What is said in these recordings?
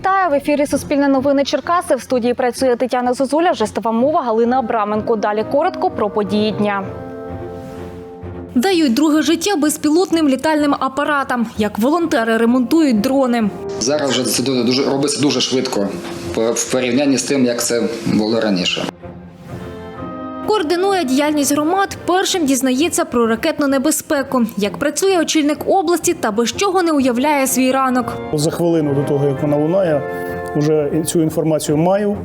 Вітаю в ефірі Суспільне новини Черкаси. В студії працює Тетяна Зозуля, жестова мова Галина Абраменко. Далі коротко про події дня. Дають друге життя безпілотним літальним апаратам. Як волонтери ремонтують дрони. Зараз вже це дуже- робиться дуже швидко в порівнянні з тим, як це було раніше. Координує діяльність громад. Першим дізнається про ракетну небезпеку. Як працює очільник області та без чого не уявляє свій ранок. За хвилину до того, як вона лунає, вже цю інформацію маю.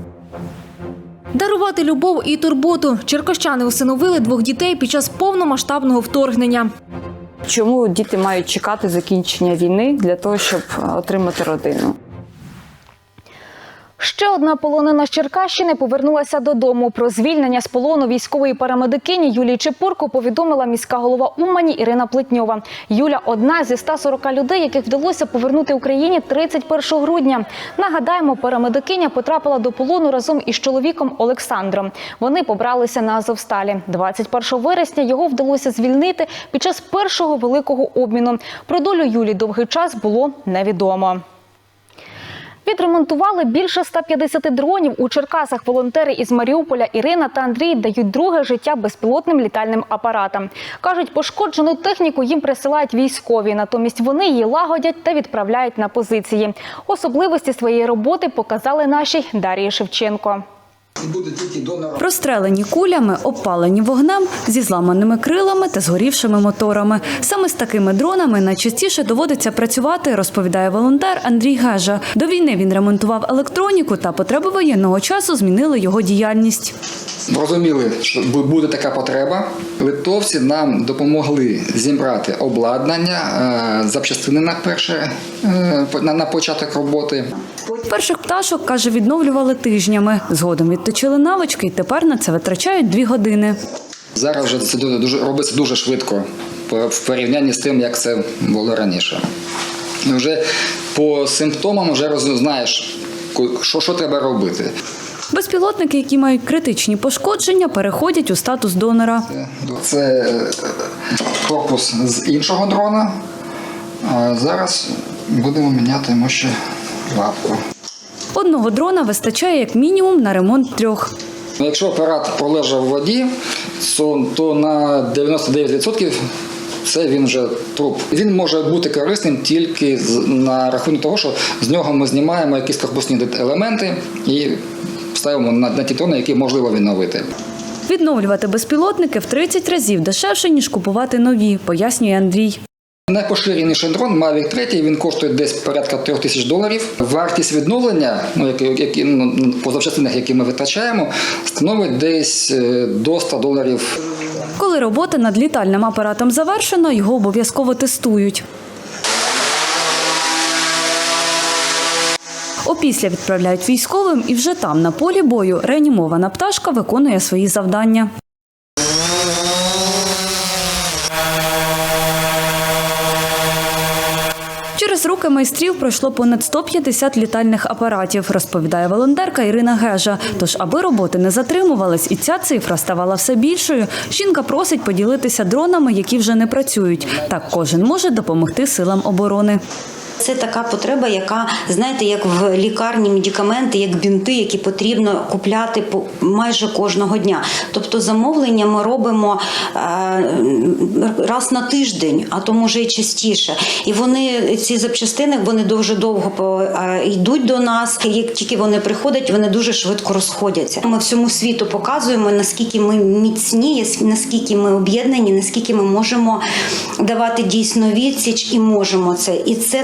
Дарувати любов і турботу. Черкащани усиновили двох дітей під час повномасштабного вторгнення. Чому діти мають чекати закінчення війни для того, щоб е, отримати родину? Ще одна полонена з Черкащини повернулася додому. Про звільнення з полону військової парамедикині Юлії Чепурко повідомила міська голова Умані Ірина Плетньова. Юля одна зі 140 людей, яких вдалося повернути Україні 31 грудня. Нагадаємо, парамедикиня потрапила до полону разом із чоловіком Олександром. Вони побралися на Азовсталі. 21 вересня його вдалося звільнити під час першого великого обміну. Про долю Юлі довгий час було невідомо. Відремонтували більше 150 дронів. У Черкасах волонтери із Маріуполя Ірина та Андрій дають друге життя безпілотним літальним апаратам. Кажуть, пошкоджену техніку їм присилають військові, натомість вони її лагодять та відправляють на позиції. Особливості своєї роботи показали нашій Дарії Шевченко. Прострелені кулями, обпалені вогнем, зі зламаними крилами та згорівшими моторами. Саме з такими дронами найчастіше доводиться працювати, розповідає волонтер Андрій Гежа. До війни він ремонтував електроніку та потреби воєнного часу змінили його діяльність. Розуміли, що буде така потреба. Литовці нам допомогли зібрати обладнання, е, запчастини на перше е, на, початок роботи. Перших пташок, каже, відновлювали тижнями. Згодом відточили навички і тепер на це витрачають дві години. Зараз вже це дуже, робиться дуже швидко в порівнянні з тим, як це було раніше. Вже по симптомам вже роз- знаєш, що, що треба робити. Безпілотники, які мають критичні пошкодження, переходять у статус донора. Це е, корпус з іншого дрона. А зараз будемо міняти йому ще лапку. Одного дрона вистачає як мінімум на ремонт трьох. Якщо апарат пролежав в воді, то, то на 99% це він вже труп. Він може бути корисним тільки на рахунок того, що з нього ми знімаємо якісь корпусні елементи і ставимо на, на ті тони, які можливо відновити. Відновлювати безпілотники в 30 разів дешевше, ніж купувати нові, пояснює Андрій. Найпоширеніший дрон Mavic 3, він коштує десь порядка 3 тисяч доларів. Вартість відновлення, ну які, які ну, по запчастинах, які ми витрачаємо, становить десь е, до 100 доларів. Коли робота над літальним апаратом завершена, його обов'язково тестують. Опісля відправляють військовим, і вже там, на полі бою, реанімована пташка виконує свої завдання. Руки майстрів пройшло понад 150 літальних апаратів, розповідає волонтерка Ірина Гежа. Тож, аби роботи не затримувались і ця цифра ставала все більшою, жінка просить поділитися дронами, які вже не працюють. Так кожен може допомогти силам оборони. Це така потреба, яка знаєте, як в лікарні медикаменти, як бінти, які потрібно купляти майже кожного дня. Тобто замовлення ми робимо е, раз на тиждень, а то може і частіше. І вони ці запчастини вони дуже довго е, йдуть до нас. Як тільки вони приходять, вони дуже швидко розходяться. Ми всьому світу показуємо наскільки ми міцні, наскільки ми об'єднані, наскільки ми можемо давати дійсно відсіч і можемо це. І це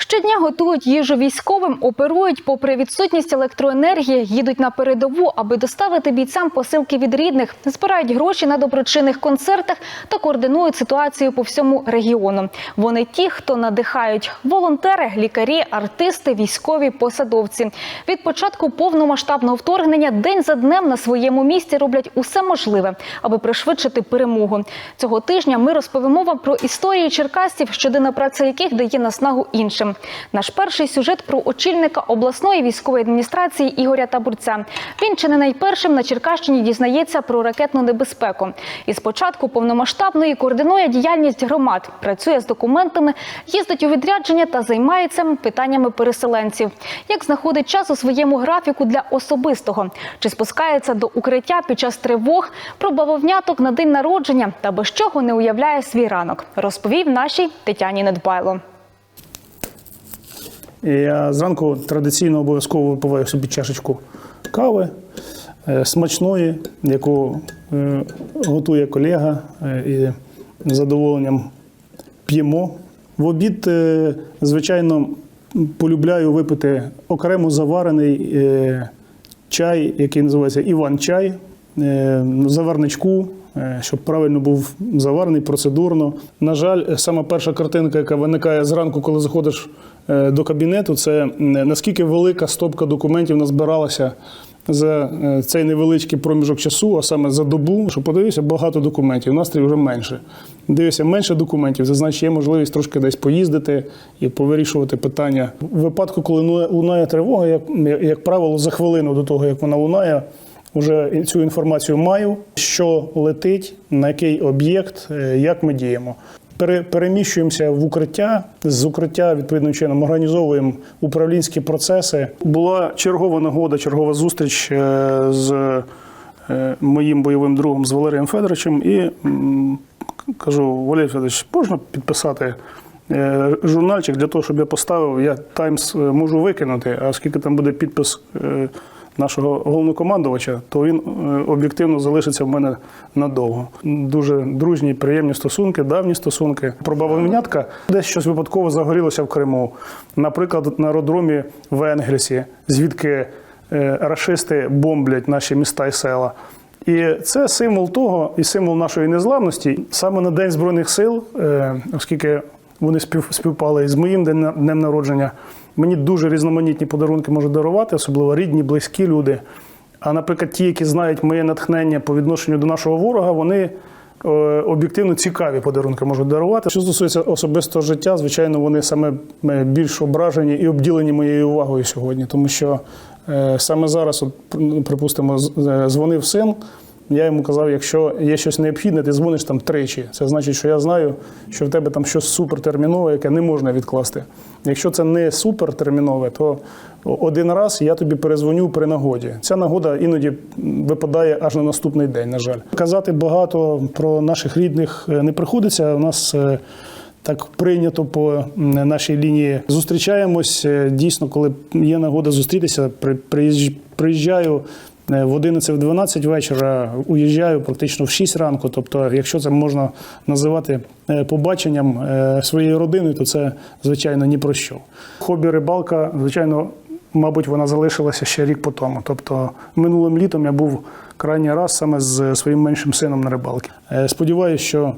Щодня готують їжу військовим, оперують попри відсутність електроенергії, їдуть на передову, аби доставити бійцям посилки від рідних, збирають гроші на доброчинних концертах та координують ситуацію по всьому регіону. Вони ті, хто надихають волонтери, лікарі, артисти, військові, посадовці. Від початку повномасштабного вторгнення день за днем на своєму місці роблять усе можливе, аби пришвидшити перемогу. Цього тижня ми розповімо вам про історії черкасців, щоденна праця яких дає наснагу іншим. Наш перший сюжет про очільника обласної військової адміністрації Ігоря Табурця. Він чи не найпершим на Черкащині дізнається про ракетну небезпеку. І спочатку повномасштабної координує діяльність громад, працює з документами, їздить у відрядження та займається питаннями переселенців. Як знаходить час у своєму графіку для особистого? Чи спускається до укриття під час тривог, про бавовняток на день народження та без чого не уявляє свій ранок, розповів нашій Тетяні Недбайло. Я зранку традиційно обов'язково випиваю собі чашечку кави е, смачної, яку е, готує колега, е, і з задоволенням п'ємо. В обід, звичайно, полюбляю випити окремо заварений чай, який називається Іван-чай, заварничку, щоб правильно був заварений процедурно. На жаль, сама перша картинка, яка виникає зранку, коли заходиш до кабінету, це наскільки велика стопка документів назбиралася за е, цей невеличкий проміжок часу, а саме за добу, що подивився, багато документів. Настрій вже менше. Дивишся, менше документів, це значить є можливість трошки десь поїздити і повирішувати питання. В випадку, коли лунає- тривога, як, як правило, за хвилину до того, як вона лунає, вже цю інформацію маю, що летить, на який об'єкт, е, як ми діємо. Пере- Переміщуємося в укриття. З укриття відповідним чином організовуємо управлінські процеси. Була чергова нагода, чергова зустріч е, з е, моїм бойовим другом з Валерієм Федоровичем. І кажу: Валерій Федорович, можна підписати е, журнальчик для того, щоб я поставив. Я Таймс можу викинути, а оскільки там буде підпис. Нашого головнокомандувача, то він е, об'єктивно залишиться в мене надовго. Дуже дружні, приємні стосунки, давні стосунки. Про бабовнятка десь щось випадково загорілося в Криму. Наприклад, на аеродромі в Енгельсі, звідки е, рашисти бомблять наші міста і села. І це символ того, і символ нашої незламності. Саме на День Збройних сил, е, оскільки вони спів, співпали із моїм днем, народження, мені дуже різноманітні подарунки можуть дарувати, особливо рідні, близькі люди. А наприклад, ті, які знають моє натхнення по відношенню до нашого ворога, вони е, об'єктивно цікаві подарунки можуть дарувати. Що стосується особистого життя, звичайно, вони саме е, більш ображені і обділені моєю увагою сьогодні, тому що е, саме зараз, от, припустимо, з- е, дзвонив син. Я йому казав, якщо є щось необхідне, ти дзвониш там тричі. Це значить, що я знаю, що в тебе там щось супертермінове, яке не можна відкласти. Якщо це не супертермінове, то один раз я тобі перезвоню при нагоді. Ця нагода іноді випадає аж на наступний день, на жаль. Казати багато про наших рідних е, не приходиться. У нас е, так прийнято по нашій лінії. Зустрічаємось е, дійсно, коли є нагода зустрітися. при- приїждж- Приїжджаю в 11-12 вечора, уїжджаю практично в 6 ранку. Тобто, якщо це можна називати е, побаченням е, своєї родини, то це звичайно ні про що. Хобі рибалка, звичайно, мабуть, вона залишилася ще рік по тому. Тобто, минулим літом я був крайній раз саме з своїм меншим сином на рибалки. Е, Сподіваюся, що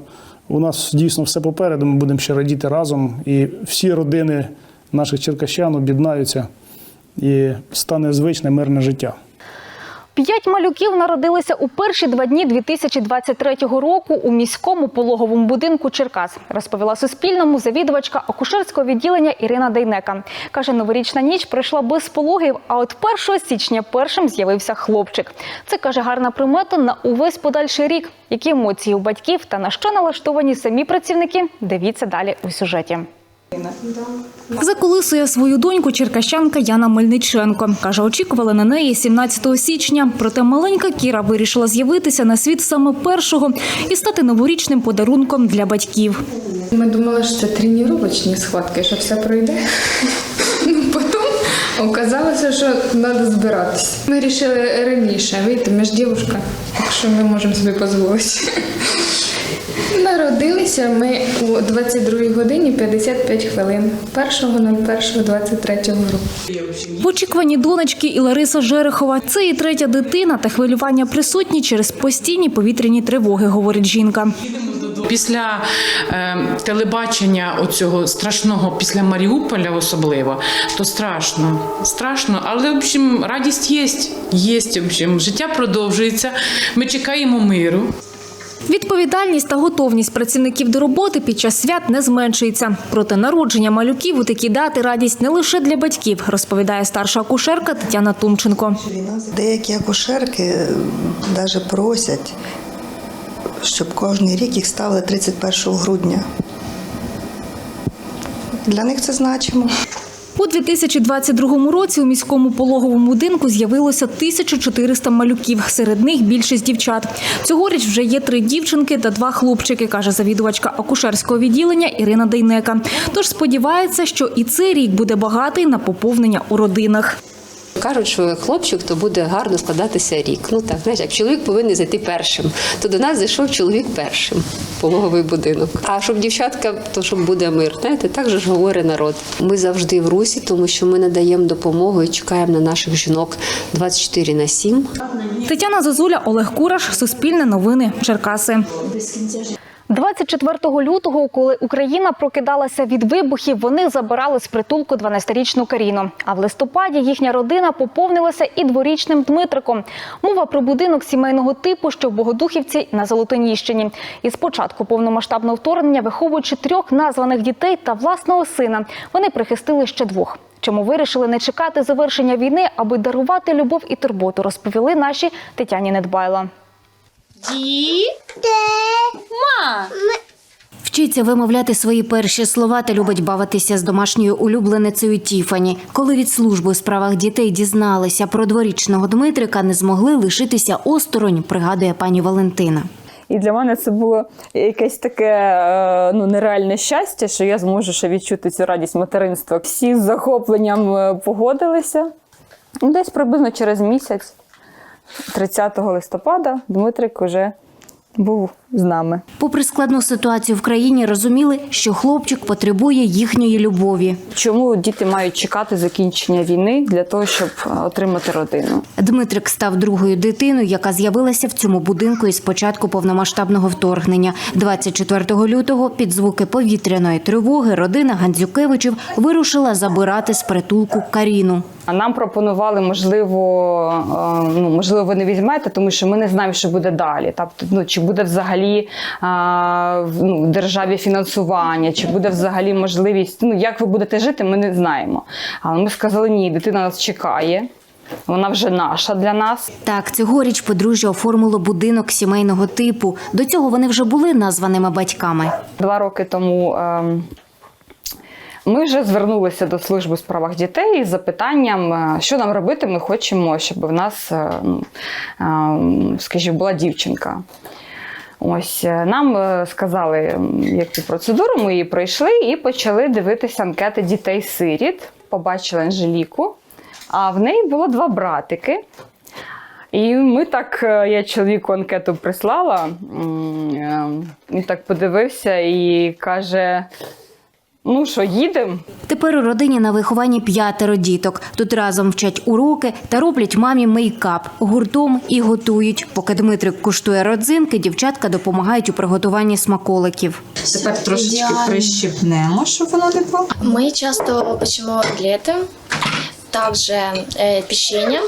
у нас дійсно все попереду. Ми будемо ще радіти разом, і всі родини наших черкащан об'єднаються і стане звичне мирне життя. П'ять малюків народилися у перші два дні 2023 року у міському пологовому будинку Черкас, розповіла Суспільному завідувачка акушерського відділення Ірина Дейнека. Каже, новорічна ніч пройшла без пологів, а от 1 січня першим з'явився хлопчик. Це каже гарна примета на увесь подальший рік. Які емоції у батьків та на що налаштовані самі працівники? Дивіться далі у сюжеті. Заколисує свою доньку черкащанка Яна Мельниченко. Каже, очікували на неї 17 січня. Проте маленька Кіра вирішила з'явитися на світ саме першого і стати новорічним подарунком для батьків. Ми думали, що це тренувачні схватки, що все пройде. Ну, потім оказалося, що треба збиратися. Ми вирішили раніше вийти, ми ж дівчинка, так що ми можемо собі дозволити. Народилися ми у 22 годині 55 хвилин 1.01.23 року. В очікуванні донечки і Лариса Жерехова. Це і третя дитина та хвилювання присутні через постійні повітряні тривоги, говорить жінка. Після е, телебачення оцього страшного, після Маріуполя особливо, то страшно. Страшно, але в общем, радість є. Є, в общем, життя продовжується. Ми чекаємо миру. Відповідальність та готовність працівників до роботи під час свят не зменшується. Проте народження малюків у такі дати радість не лише для батьків, розповідає старша акушерка Тетяна Тумченко. Деякі акушерки навіть просять, щоб кожен рік їх ставили 31 грудня. Для них це значимо. У 2022 році у міському пологовому будинку з'явилося 1400 малюків. Серед них більшість дівчат. Цьогоріч вже є три дівчинки та два хлопчики, каже завідувачка акушерського відділення Ірина Дейнека. Тож сподівається, що і цей рік буде багатий на поповнення у родинах. Кажуть, що хлопчик то буде гарно складатися рік. Ну так, знаєш, як чоловік повинен зайти першим. То до нас зайшов чоловік першим, пологовий будинок. А щоб дівчатка, то щоб буде мир. Знаєте, так же ж говорить народ. Ми завжди в русі, тому що ми надаємо допомогу і чекаємо на наших жінок 24 на 7. Тетяна Зазуля, Олег Кураш, Суспільне новини, Черкаси. 24 лютого, коли Україна прокидалася від вибухів, вони забирали з притулку 12-річну Каріну. А в листопаді їхня родина поповнилася і дворічним Дмитриком. Мова про будинок сімейного типу, що в Богодухівці на Золотоніщині. І з початку повномасштабного вторгнення, виховуючи трьох названих дітей та власного сина, вони прихистили ще двох. Чому вирішили не чекати завершення війни, аби дарувати любов і турботу, розповіли наші Тетяні Недбайло. Вчиться вимовляти свої перші слова та любить бавитися з домашньою улюбленицею Тіфані. Коли від служби у справах дітей дізналися про дворічного Дмитрика, не змогли лишитися осторонь, пригадує пані Валентина. І для мене це було якесь таке е, ну, нереальне щастя, що я зможу ще відчути цю радість материнства. Всі з захопленням е, погодилися. Десь приблизно через місяць, 30 листопада, Дмитрик уже був з нами. Попри складну ситуацію в країні, розуміли, що хлопчик потребує їхньої любові. Чому діти мають чекати закінчення війни для того, щоб е, отримати родину? Дмитрик став другою дитиною, яка з'явилася в цьому будинку із початку повномасштабного вторгнення. 24 лютого під звуки повітряної тривоги родина Гандзюкевичів вирушила забирати з притулку Каріну. А нам пропонували, можливо, е, ну можливо, ви не візьмете, тому що ми не знаємо, що буде далі. Тобто, ну чи буде взагалі а, в ну, державі фінансування, чи буде взагалі можливість, ну як ви будете жити, ми не знаємо. Але ми сказали, ні, дитина нас чекає. Вона вже наша для нас. Так, цьогоріч подружжя оформило будинок сімейного типу. До цього вони вже були названими батьками. Два роки тому ем, ми вже звернулися до служби у справах дітей з запитанням, е, що нам робити. Ми хочемо, щоб в нас, е, ем, скажімо, була дівчинка. Ось е, нам е, сказали, яку процедуру, ми її пройшли і почали дивитися анкети дітей-сиріт. Побачили Анжеліку, а в неї було два братики. І ми так, е, я чоловіку анкету прислала, він так подивився і каже: ну що, їдемо? Тепер у родині на вихованні п'ятеро діток. Тут разом вчать уроки та роблять мамі мейкап гуртом і готують. Поки Дмитрик куштує родзинки, дівчатка допомагають у приготуванні смаколиків. Тепер трошечки прищипнемо, щоб воно не було. Мы часто печемо котлети, також е, печення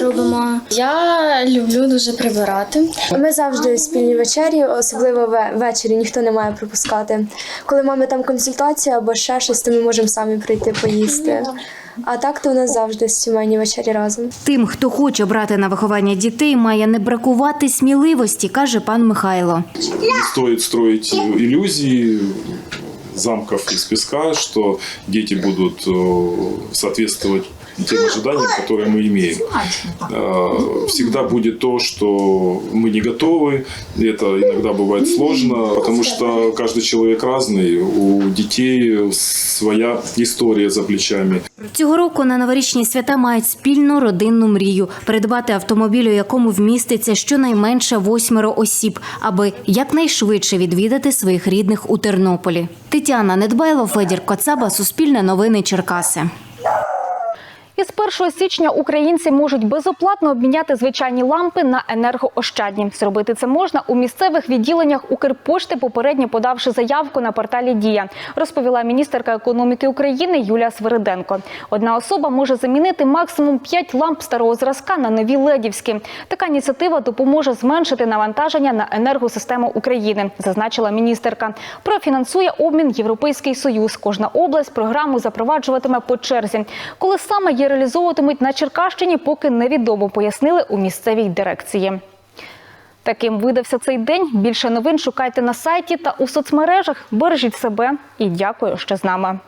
робимо. Я люблю дуже прибирати. Ми завжди спільні вечері, особливо ввечері ніхто не має пропускати. Коли мами там консультація або ще щось, то ми можемо самі прийти поїсти. А так то у нас завжди сімейні вечері разом. Тим, хто хоче брати на виховання дітей, має не бракувати сміливості, каже пан Михайло. Не стоит строить иллюзии замков из песка, что дети будут соответствовать тем ожиданиям, которые мы имеем. Э, Всегда будет то, что мы не готовы. Это иногда бывает сложно, потому что каждый человек разный. У детей своя история за плечами. Цього року на новорічні свята мають спільну родинну мрію придбати автомобіль, у якому вміститься щонайменше восьмеро осіб, аби якнайшвидше відвідати своїх рідних у Тернополі. Тетяна Недбайло, Федір Коцаба, Суспільне новини Черкаси. Із 1 січня українці можуть безоплатно обміняти звичайні лампи на енергоощадні. Зробити це можна у місцевих відділеннях Укрпошти, попередньо подавши заявку на порталі Дія, розповіла міністерка економіки України Юлія Свириденко. Одна особа може замінити максимум 5 ламп старого зразка на нові ледівські. Така ініціатива допоможе зменшити навантаження на енергосистему України, зазначила міністерка. Профінансує обмін Європейський Союз. Кожна область програму запроваджуватиме по черзі. Коли саме реалізовуватимуть на Черкащині, поки невідомо, пояснили у місцевій дирекції. Таким видався цей день. Більше новин шукайте на сайті та у соцмережах. Бережіть себе і дякую, що з нами.